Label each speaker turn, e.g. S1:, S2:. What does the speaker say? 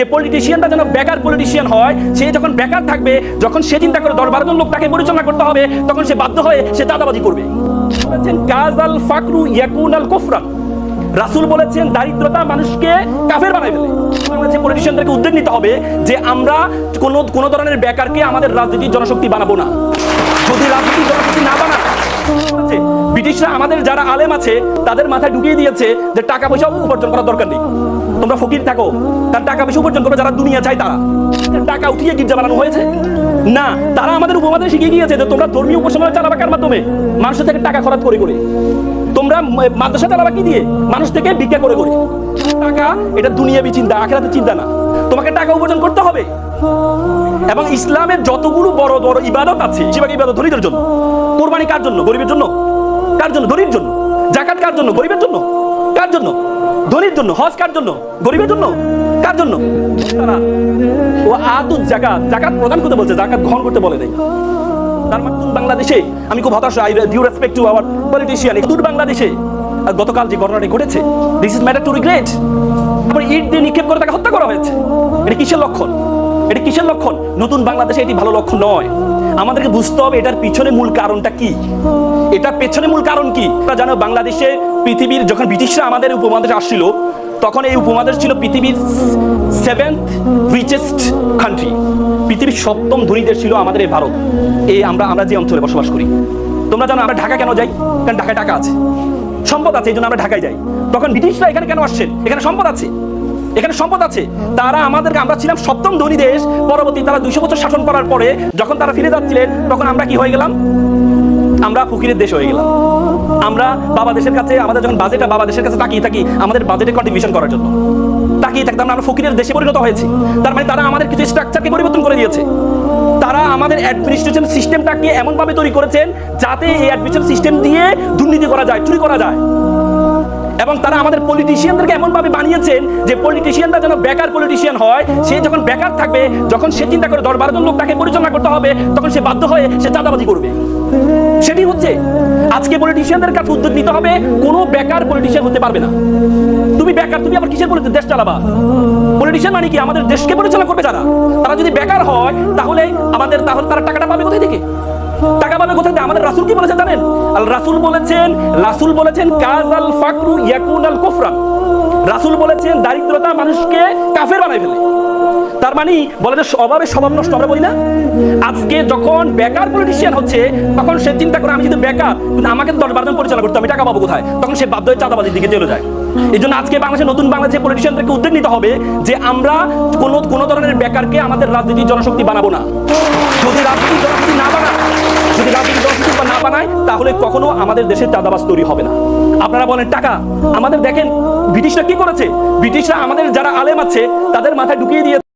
S1: যে পলিটিশিয়ানটা যেন বেকার পলিটিশিয়ান হয়, সে যখন বেকার থাকবে, যখন সে চিন্তা করে দশ বারো জন লোক তাকে পরিচালনা করতে হবে, তখন সে বাধ্য হয়ে সে চাঁদাবাজি করবে। বলেছেন কাজ ফাকরু ইয়াকুন আল কোফরান। রাসুল বলেছেন, দারিদ্রতা মানুষকে কাফের বানাই ফেলে। বাংলাদেশের পলিটিশিয়ানদেরকে উদ্যোগ নিতে হবে যে আমরা কোনো কোনো ধরনের বেকারকে আমাদের রাজনীতির জনশক্তি বানাবো না। যদি রাজনীতির জনশক্তি না বানায়। ব্রিটিশরা আমাদের যারা আলেম আছে, তাদের মাথায় ঢুকিয়ে দিয়েছে যে টাকা পয়সা উপার্জন করার দরকার নেই। তোমরা ফকির থাকো তার টাকা পয়সা উপার্জন করবে যারা দুনিয়া চায় তারা। টাকা উঠিয়ে গির্জা বানানো হয়েছে? না, তারা আমাদের উপমাদের শিখিয়ে গিয়েছে যে তোমরা ধর্মীয় উপাসনা চালাবা মাধ্যমে? মানুষের থেকে টাকা খরচ করে করে। তোমরা মাদ্রাসা চালাবা কি দিয়ে? মানুষ থেকে ভিক্ষা করে করে। টাকা, এটা দুনিয়াবি চিন্তা আখেরাতের চিন্তা না। তোমাকে টাকা উপার্জন করতে হবে। এবং ইসলামের যতগুলো বড় বড় ইবাদত আছে, বেশিরভাগ ইবাদত ধনীদের জন্য। কোরবানি কার জন্য? গরিবের জন্য? কার জন্য? ধনীর জন্য। জাকাত কার জন্য? গরিবের জন্য। কার জন্য? ধনীর জন্য। হজ কার জন্য? গরিবের জন্য। কার জন্য? ও আদুত জাকাত। জাকাত প্রদান করতে বলছে, জাকাত গ্রহণ করতে বলে নাই। তার মানে বাংলাদেশে? আমি খুব হতাশ I due respect to our politician দূর বাংলাদেশে। আর গতকাল যে ঘটনাটি ঘটেছে this is matter to regret তারপরে ইট দিয়ে নিক্ষেপ করে তাকে হত্যা করা হয়েছে। এটা কিসের লক্ষণ? এটা কিসের লক্ষণ? নতুন বাংলাদেশে এটি ভালো লক্ষণ নয়। আমাদেরকে বুঝতে হবে এটার পিছনে মূল কারণটা কি। এটার পেছনে মূল কারণ কি? আমরা জানো, বাংলাদেশে পৃথিবীর যখন ব্রিটিশরা আমাদের উপমহাদেশে আসছিল, তখন এই উপমহাদেশ ছিল পৃথিবীর সেভেন্থ রিচেস্ট কান্ট্রি পৃথিবীর সপ্তম ধনী দেশ ছিল আমাদের এই ভারত। এই আমরা আমরা যে অঞ্চলে বসবাস করি। তোমরা জানো, আমরা ঢাকা কেন যাই? কারণ ঢাকায় টাকা আছে। সম্পদ আছে, এই জন্য আমরা ঢাকায় যাই। তখন ব্রিটিশরা এখানে কেন আসছেন? এখানে সম্পদ আছে। এখানে সম্পদ আছে। তারা আমাদেরকে, আমরা ছিলাম সপ্তম ধনী দেশ, পরবর্তী তারা দুইশো বছর শাসন করার পরে যখন তারা ফিরে যাচ্ছিলেন, তখন আমরা কি হয়ে গেলাম? আমরা ফকিরের দেশ হয়ে গেলাম। আমরা বাবা দেশের কাছে, আমাদের যখন বাজেটটা বাবা দেশের কাছে তাকিয়ে থাকি, আমাদের বাজেটে কন্ট্রিবিউশন করার জন্য। তাকিয়ে থাকতাম আমরা ফকিরের দেশে পরিণত হয়েছি। তার মানে তারা আমাদের কিছু স্ট্রাকচারকে পরিবর্তন করে দিয়েছে। তারা আমাদের অ্যাডমিনিস্ট্রেশন সিস্টেমটাকে এমনভাবে তৈরি করেছেন, যাতে এই অ্যাডমিনিস্ট্রেশন সিস্টেম দিয়ে দুর্নীতি করা যায়, চুরি করা যায়। এবং তারা আমাদের পলিটিশিয়ানদেরকে এমনভাবে বানিয়েছেন যে পলিটিশিয়ানরা যেন বেকার পলিটিশিয়ান হয়, সে যখন বেকার থাকবে, যখন সে চিন্তা করে দশ বারো লোক তাকে পরিচালনা করতে হবে, তখন সে বাধ্য হয়ে সে চাঁদাবাজি করবে। সেটি হচ্ছে, আজকে পলিটিশিয়ানদের কাছে উদ্যোগ নিতে হবে, কোনো বেকার পলিটিশিয়ান হতে পারবে না। তুমি বেকার, তুমি আবার কিসের বলে দেশ চালাবা। পলিটিশিয়ান মানে কি? আমাদের দেশকে পরিচালনা করবে যারা। তারা যদি বেকার হয়, তাহলে আমাদের তাহলে তারা টাকাটা পাবে কোথায় থেকে? টাকা পাবে কোথায়? থেকে? আমাদের রাসূল কি বলেছেন জানেন? আল রাসূল বলেছেন রাসূল বলেছেন কাজ আল ফাকরু ইয়াকুন আল কুফরান রাসূল বলেছেন, দারিদ্রতা মানুষকে কাফের বানাই ফেলে। তার মানে বলে যে অভাবে স্বভাব নষ্ট আমরা বলি না। আজকে যখন বেকার পলিটিশিয়ান হচ্ছে, তখন সে চিন্তা করে, আমি যদি বেকার, কিন্তু আমাকে দশ বারো জন পরিচালনা করতে আমি টাকা পাবো কোথায়? তখন সে বাধ্য হয়ে চাঁদাবাজির দিকে চলে যায়। এই জন্য আজকে বাংলাদেশের নতুন বাংলাদেশের পলিটিশিয়ানদেরকে উদ্যোগ নিতে হবে, যে আমরা কোনো কোনো ধরনের বেকারকে আমাদের রাজনীতির জনশক্তি বানাবো না। যদি রাজনীতির জনশক্তি না বানায় যদি রাজনীতির জনশক্তি না বানায়, তাহলে কখনো আমাদের দেশে চাঁদাবাজ তৈরি হবে না। আপনারা বলেন, টাকা, আমাদের দেখেন, ব্রিটিশরা কি করেছে? ব্রিটিশরা আমাদের যারা আলেম আছে, তাদের মাথায় ঢুকিয়ে দিয়ে